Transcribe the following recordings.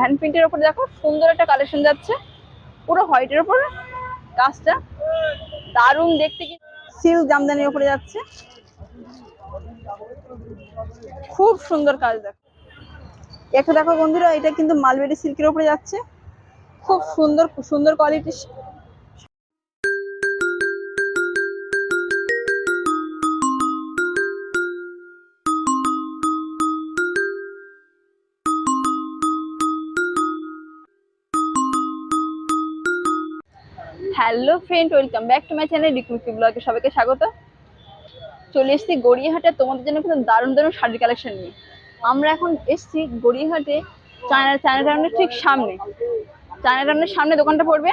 Hand প্রিন্টের ওপর দেখো সুন্দর একটা কালেকশন যাচ্ছে। পুরো হোয়াইটের ওপর কাজটা দারুণ দেখতে কি সিল্ক জামদানির ওপরে যাচ্ছে। খুব সুন্দর কাজ দেখো। একটা দেখো বন্ধুরা, এটা কিন্তু মালবেরি সিল্কের ওপরে যাচ্ছে। খুব সুন্দর সুন্দর কোয়ালিটির hello friend welcome back to my channel রিকুইকি ব্লগে সবাইকে স্বাগত। চলে এসেছি গড়িয়াহাটে তোমাদের জন্য কিন্তু দারুণ দারুণ শাড়ির কালেকশন নিয়ে। আমরা এখন এসেছি গড়িয়াহাটে চায়না চায়না টাউনের ঠিক সামনে। চায়না টাউনের সামনে দোকানটা পড়বে।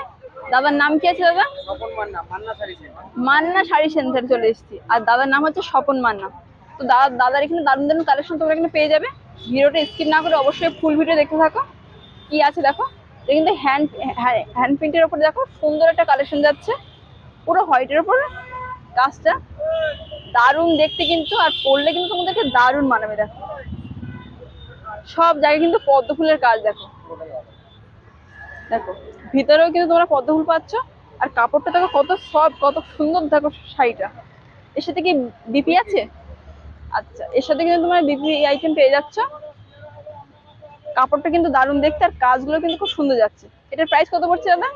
দাদার নাম কি আছে দাদা? স্বপন মান্না মান্না শাড়ি সেন্টার। মান্না শাড়ি সেন্টারে চলে এসেছি। আর দাদার নাম হচ্ছে স্বপন মান্না। তো দাদা দাদার এখানে দারুণ দারুণ কালেকশন তোমরা এখানে পেয়ে যাবে। ভিডিওটা স্কিপ না করে অবশ্যই ফুল ভিডিও দেখতে থাকো। কি আছে দেখো? কিন্তু হ্যান্ড হ্যান্ড প্রিন্টের ওপর দেখো সুন্দর একটা কালেকশন যাচ্ছে। পুরো হোয়াইটের ওপর কাজটা দারুণ দেখতে কিন্তু, আর পরলে কিন্তু তোমাদেরকে দারুণ মানাবে, দেখো। সব জায়গায় কিন্তু পদ্ম ফুলের কাজ, দেখো। দেখো, ভিতরেও কিন্তু তোমরা পদ্ম ফুল পাচ্ছ, আর কাপড়টা দেখো কত সব কত সুন্দর দেখো শাড়িটা। এর সাথে কি বিপি আছে? আচ্ছা এর সাথে কিন্তু তোমরা বিপি আইটেম পেয়ে যাচ্ছ। কাপড়টা কিন্তু দারুণ দেখতে আর কাজগুলো কিন্তু খুব সুন্দর যাচ্ছে। এটার প্রাইস কত পড়ছে দাদা?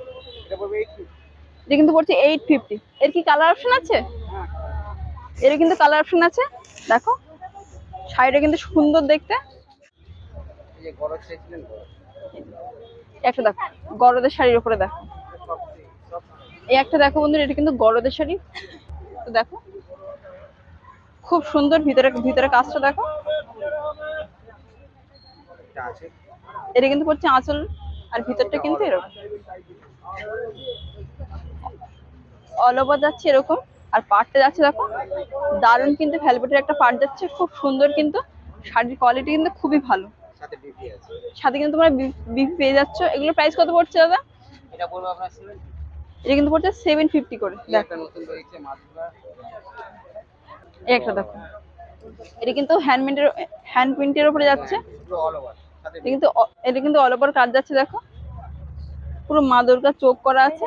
এটা কিন্তু পড়ছে এইট ফিফটি এর কি কালার অপশন আছে? হ্যাঁ। এর কিন্তু কালার অপশন আছে। দেখো শাড়িটা কিন্তু সুন্দর দেখতে। একটা দেখো গরদের শাড়ির উপরে দেখো। এই একটা দেখো বন্ধুরা এটা কিন্তু গরদের শাড়ি। তো দেখো খুব সুন্দর ভিতরে ভিতরে কাজটা দেখো। এটা আছে। এটা কিন্তু পড়ছে আঁচল আর ভিতরটা কিন্তু এরকম। অল ওভার যাচ্ছে এরকম আর পাটটা যাচ্ছে দেখো। দারুণ কিন্তু ভ্যালভেটের একটা পাট যাচ্ছে খুব সুন্দর কিন্তু। শাড়ির কোয়ালিটি কিন্তু খুবই ভালো। সাথে কিন্তু তোমরা বিপি পেয়ে যাচ্ছ। এগুলোর প্রাইস কত পড়ছে দাদা? এটা পড়বে আপনার এটা কিন্তু পড়ছে সেভেন ফিফটি করে। একটা দেখো। এটা কিন্তু হ্যান্ডমেডের হ্যান্ড প্রিন্টের উপরে যাচ্ছে। অল ওভার এটা কিন্তু এটা কিন্তু অল ওভার কাজ যাচ্ছে, দেখো। পুরো মা দুর্গার চোখ করা আছে।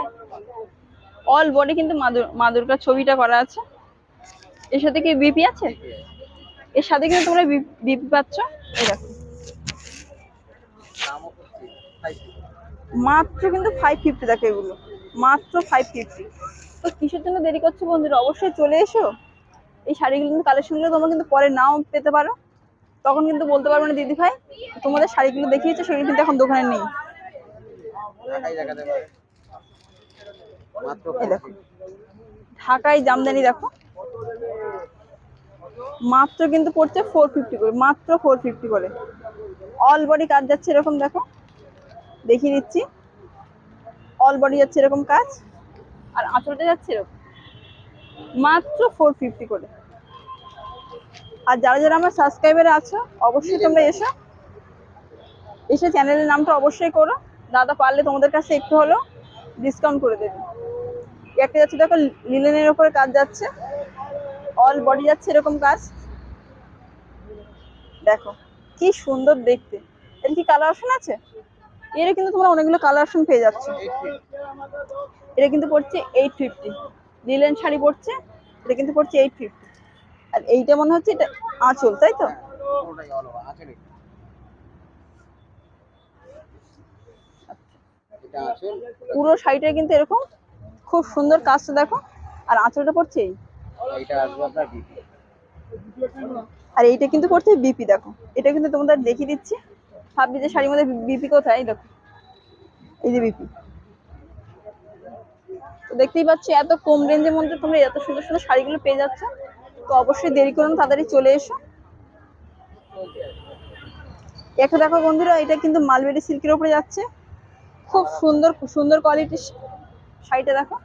অল বডি কিন্তু মা দুর- দুর্গার ছবিটা করা আছে। এর সাথে কি বিপি আছে? এর সাথে কিন্তু তোমরা বিপি পাচ্ছ। এই দেখো। মাত্র কিন্তু ফাইভ ফিফটি দেখো এগুলো। মাত্র ফাইভ ফিফটি তো কিসের জন্য দেরি করছ বন্ধুরা? অবশ্যই চলে এসো। এই শাড়িগুলো কিন্তু কালেকশনগুলো তোমরা কিন্তু পরে নাও পেতে পারো। তখন কিন্তু বলতে পারব না দিদি ভাই তোমাদের শাড়িগুলো দেখিয়েছো সেগুলো কিন্তু এখন দোকানে নেই। দেখো ঢাকায় জামদানি দেখো। মাত্র কিন্তু পড়ছে ফোর ফিফটি করে মাত্র ফোর ফিফটি করে। অল বডি কাজ যাচ্ছে এরকম দেখো। দেখিয়ে দিচ্ছি। অল বডি যাচ্ছে এরকম কাজ আর আঁচলটা যাচ্ছে এরকম। মাত্র ফোর ফিফটি করে। আর যারা যারা আমার সাবস্ক্রাইবারে আছো, অবশ্যই তোমরা এসো। এসে চ্যানেলের নামটা অবশ্যই করো। দাদা পারলে তোমাদের কাছে একটু হলেও ডিসকাউন্ট করে দেবে। একটা যাচ্ছে, দেখো লিলেনের উপরে কাজ যাচ্ছে। অল বডি যাচ্ছে এরকম কাজ। দেখো, কি সুন্দর দেখতে। এর কি কালার অপশন আছে? এর কিন্তু তোমরা অনেকগুলো কালার অপশন পেয়ে যাচ্ছ। এটা কিন্তু পড়ছে এইট ফিফটি লিলেন শাড়ি পড়ছে, এটা কিন্তু পড়ছে এইট ফিফটি আর এইটা মনে হচ্ছে এটা আঁচল তাই তো? পুরো শাড়িটা কিন্তু এরকম খুব সুন্দর কাজটা দেখো। আর আঁচলটা পড়ছে? আর এইটা কিন্তু পড়ছে বিপি দেখো। এটা কিন্তু তোমাদের দেখিয়ে দিচ্ছি। ভাবছি যে শাড়ির মধ্যে বিপি কোথায় এই দেখো। এই যে বিপি। তো দেখতেই পাচ্ছ এত কম রেঞ্জের মধ্যে তোমরা এত সুন্দর সুন্দর শাড়িগুলো পেয়ে যাচ্ছ। তো অবশ্যই দেরি করুন তাড়াতাড়ি চলে এসো। একটা দেখো বন্ধুরা, এটা কিন্তু মালবেরি সিল্কের উপরে যাচ্ছে। খুব সুন্দর সুন্দর কোয়ালিটির শাড়িটা দেখো।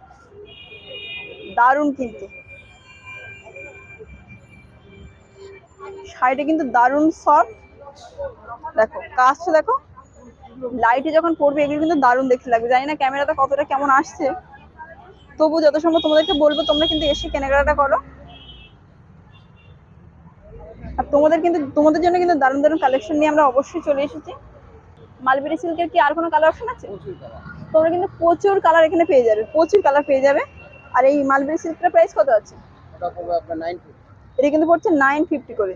দারুণ কিন্তু। শাড়িটা কিন্তু দারুণ সফট দেখো, কাজটা দেখো লাইটে যখন পড়বে এগুলো কিন্তু দারুণ দেখতে লাগবে। জানি না ক্যামেরাটা কতটা কেমন আসছে। তবু যত সম্ভব তোমাদেরকে বলব, তোমরা কিন্তু এসে কেনাকাটা করো। তোমাদের কিন্তু তোমাদের জন্য কিন্তু দারুণ দারুণ কালেকশন নিয়ে আমরা অবশ্যই চলে এসেছি। মালবেরি সিল্কের কি আর কোনো কালার অপশন আছে? তোমরা কিন্তু প্রচুর কালার এখানে পেয়ে যাবে প্রচুর কালার পেয়ে যাবে। আর এই মালবেরি সিল্কটার প্রাইস কত আছে? এটা কিন্তু পড়ছে নাইন ফিফটি করে।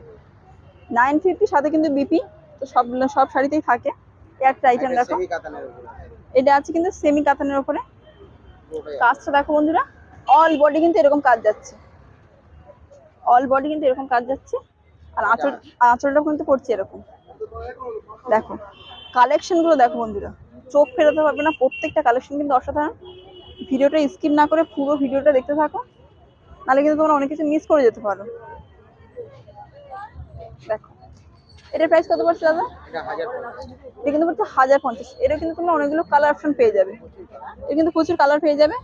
নাইন ফিফটি সাথে কিন্তু বিপি তো সব সব শাড়িতেই থাকে। একটা আইটেম দেখো। এটা আছে কিন্তু সেমি কাতানের উপরে। পুরোটাই কাজটা দেখো বন্ধুরা অল বডি কিন্তু এরকম কাজ যাচ্ছে। অল বডি কিন্তু এরকম কাজ যাচ্ছে। আর আঁচল আঁচলটা কিন্তু পড়ছে এরকম। দেখো কালেকশনগুলো দেখো বন্ধুরা। চোখ ফেরাতে পারবে না প্রত্যেকটা কালেকশন কিন্তু অসাধারণ। ভিডিওটা স্কিপ না করে পুরো ভিডিওটা দেখতে থাকো। নাহলে কিন্তু তোমরা অনেক কিছু মিস করে যেতে পারো। দেখো এটার প্রাইস কত পড়ছে দাদা? এটা কিন্তু পড়ছে হাজার পঞ্চাশ। এটা কিন্তু তোমরা অনেকগুলো কালার অপশন পেয়ে যাবে। এটা কিন্তু প্রচুর কালার পেয়ে যাবে।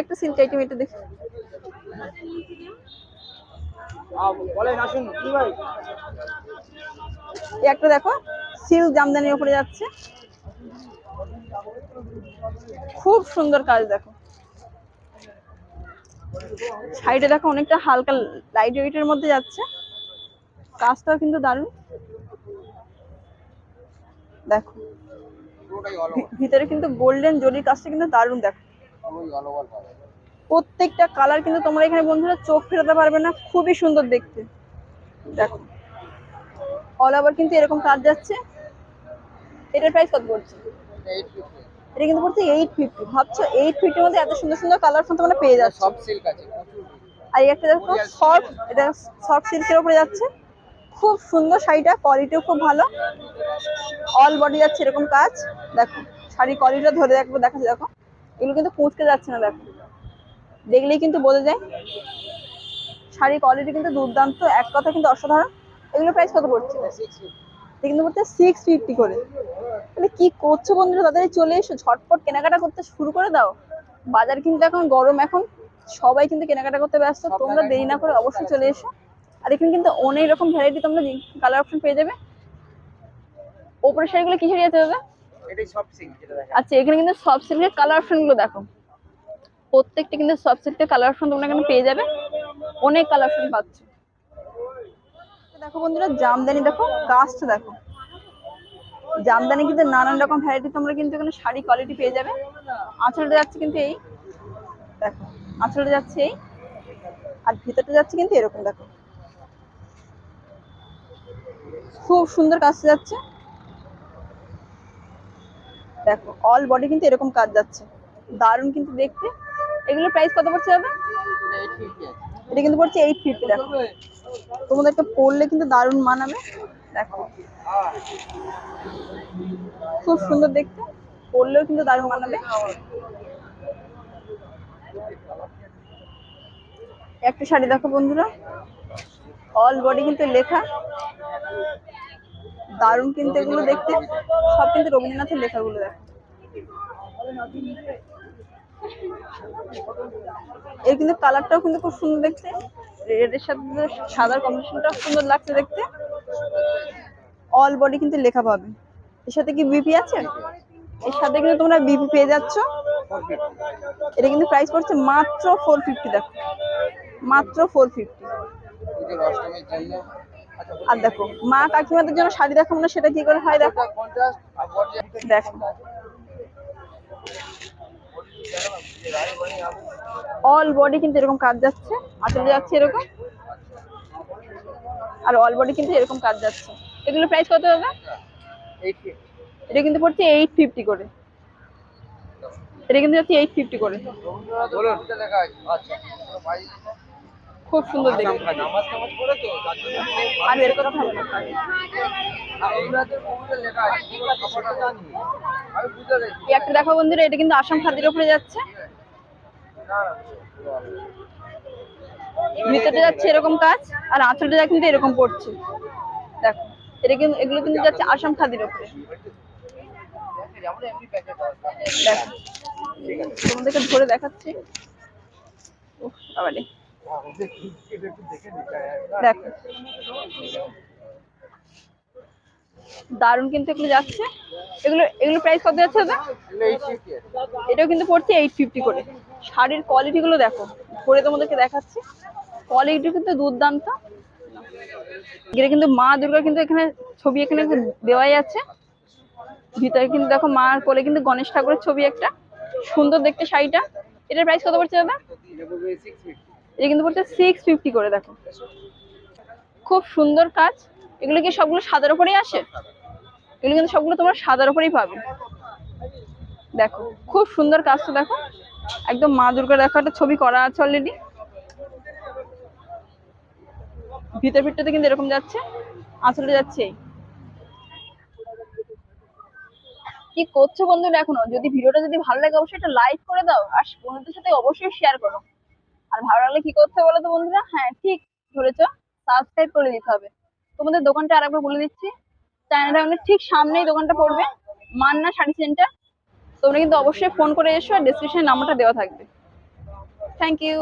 একটা সিল্ক আইটেম এটা দেখি বলেন আসুন কি ভাই এই একটা দেখো সিল্ক জামদানির উপরে যাচ্ছে। খুব সুন্দর কাজ দেখো। সাইডে দেখো অনেকটা হালকা লাইট ওয়েটের মধ্যে যাচ্ছে। কাজটাও কিন্তু দারুণ। দেখো। ভিতরে কিন্তু গোল্ডেন জরির কাজটা কিন্তু দারুণ দেখো। প্রত্যেকটা কালার কিন্তু তোমরা এখানে বন্ধুরা চোখ ফেরাতে পারবে না খুবই সুন্দর দেখতে। দেখো। অল ওভার কিন্তু এরকম কাজ যাচ্ছে। এটার প্রাইস কত পড়ছে? এটা কিন্তু পড়ছে এইট ফিফটি ভাবছ এইট ফিফটির মধ্যে এত সুন্দর সুন্দর কালার তোমরা পেয়ে যাচ্ছে। সব সিল্ক আছে আর এই একটা দেখো সফট এটা সফট সিল্কের উপরে যাচ্ছে। খুব সুন্দর শাড়িটা কোয়ালিটিও খুব ভালো। অল বডি যাচ্ছে এরকম কাজ। দেখো শাড়ি কোয়ালিটিটা ধরে দেখব দেখা দেখো। এগুলো কিন্তু কুঁচকে যাচ্ছে না দেখো। দেখলেই কিন্তু বোঝা যায়। শাড়ির কোয়ালিটি কিন্তু দুর্দান্ত এক কথা কিন্তু অসাধারণ। এগুলো প্রাইস কত পড়ছে? কিন্তু পড়ছে সিক্স ফিফটি করে। তাহলে কি করছ বন্ধুরা? তাদের চলে এসো ঝটপট কেনাকাটা করতে শুরু করে দাও। বাজার কিন্তু এখন গরম এখন। সবাই কিন্তু কেনাকাটা করতে ব্যস্ত। তোমরা দেরি না করে অবশ্যই চলে এসো। আর এখানে কিন্তু অনেক রকম ভ্যারাইটি তোমরা কালার অপশন পেয়ে যাবে। ওপরের শাড়িগুলো কি শাড়ি যেটা দেখা আচ্ছা এখানে কিন্তু সব সিল্কের কালার অপশনগুলো দেখো। প্রত্যেকটা কিন্তু সব সিল্কের কালার তোমরা এখানে পেয়ে যাবে। অনেক কালার অপশন পাচ্ছ। দেখো বন্ধুরা, জামদানি দেখো কাজটা দেখো। জামদানি কিন্তু নানান রকম ভ্যারাইটি তোমরা কিন্তু এখানে শাড়ি কোয়ালিটি পেয়ে যাবে। আঁচলটা যাচ্ছে কিন্তু এই। দেখো, আঁচলটা যাচ্ছে এই। আর ভিতরটা যাচ্ছে কিন্তু এরকম, দেখো। খুব সুন্দর কাজটা যাচ্ছে। দেখো অল বডি কিন্তু এরকম কাজ যাচ্ছে। দারুণ কিন্তু দেখতে। এগুলোর প্রাইস কত পড়ছে দাদা? এটা কিন্তু পড়ছে এইট ফিফটি দেখো। তোমাদেরকে পরলে কিন্তু দারুণ মানাবে দেখো। খুব সুন্দর দেখতে। পরলেও কিন্তু দারুণ মানাবে একটা শাড়ি দেখো বন্ধুরা। অল বডি কিন্তু লেখা। দারুণ কিন্তু এগুলো দেখতে। সব কিন্তু রবীন্দ্রনাথের লেখাগুলো দেখো। এর কিন্তু কালারটাও কিন্তু খুব সুন্দর দেখতে। রেডের সাথে সাদার কম্বিনেশনটাও সুন্দর লাগছে দেখতে। অল বডি কিন্তু লেখা পাবে। এর সাথে কি বিপি আছে? এর সাথে কিন্তু তোমরা বিপি পেয়ে যাচ্ছ। এটা কিন্তু প্রাইস পড়ছে মাত্র ফোর ফিফটি দেখো। মাত্র ফোর ফিফটি আর দেখো, মা কাকিমাদের জন্য শাড়ি দেখো না, সেটা কি করে হয় দেখো। দেখো। অল বডি কিন্তু এরকম কাজ যাচ্ছে। আঁচলে যাচ্ছে এরকম? আর অল বডি কিন্তু এরকম কাজ যাচ্ছে। এগুলো প্রাইস কত হবে এটা কিন্তু পড়ছে এইট ফিফটি করে। এটা কিন্তু যাচ্ছে এইট ফিফটি করে বলুন লেখা আছে আচ্ছা খুব সুন্দর দেখতে। আর বের করা ভালো এই একটা দেখো বন্ধুরা এটা কিন্তু আসাম খাদির উপরে যাচ্ছে। ভিতরটা যাচ্ছে এরকম কাজ আর আঁচলটা কিন্তু এরকম পড়ছে। দেখো এটা কিন্তু এগুলো কিন্তু যাচ্ছে আসাম খাদির উপরে। দেখো তোমাদেরকে ধরে দেখাচ্ছি। উফ, বাবারে। দেখো। দারুণ কিন্তু এগুলো যাচ্ছে। এগুলো এগুলো প্রাইস কত যাচ্ছে দাদা? এটাও কিন্তু পড়ছে এইট ফিফটি করে। শাড়ির কোয়ালিটি গুলো দেখো। পরে তোমাদেরকে দেখাচ্ছি। কোয়ালিটি কিন্তু দুর্দান্ত। এটা কিন্তু মা দুর্গা কিন্তু এখানে ছবি এখানে দেওয়াই আছে। ভিতরে কিন্তু দেখো মার কোলে কিন্তু গণেশ ঠাকুরের ছবি একটা। সুন্দর দেখতে শাড়িটা। এটার প্রাইস কত পড়ছে দাদা? এটা কিন্তু পড়ছে সিক্স ফিফটি করে, দেখো। খুব সুন্দর কাজ। এগুলো কি সবগুলো সাদার উপরেই আসে? এগুলো কিন্তু সবগুলো তোমার সাদার উপরেই পাবে। দেখো, খুব সুন্দর কাজটা দেখো। একদম মা দুর্গার দেখো, একটা ছবি করা আছে অলরেডি ভিতর ভিতরতে কিন্তু এরকম যাচ্ছে আঁচলে যাচ্ছে। কি করছ বন্ধুরা এখনও? যদি ভিডিওটা যদি ভালো লাগে, অবশ্যই একটা লাইক করে দাও। আর বন্ধুদের সাথে অবশ্যই শেয়ার করো। আর ভালো লাগলে কি করতে বলো তো বন্ধুরা? হ্যাঁ ঠিক ধরেছ। সাবস্ক্রাইব করে দিতে হবে। তোমাদের দোকানটা আরেকবার বলে দিচ্ছি। চায়নাটা টাউনের ঠিক সামনেই দোকানটা পড়বে। মান্না শাড়ি সেন্টার তোমরা কিন্তু অবশ্যই ফোন করে এসো আর ডিসক্রিপশনে নাম্বারটা দেওয়া থাকবে। Thank you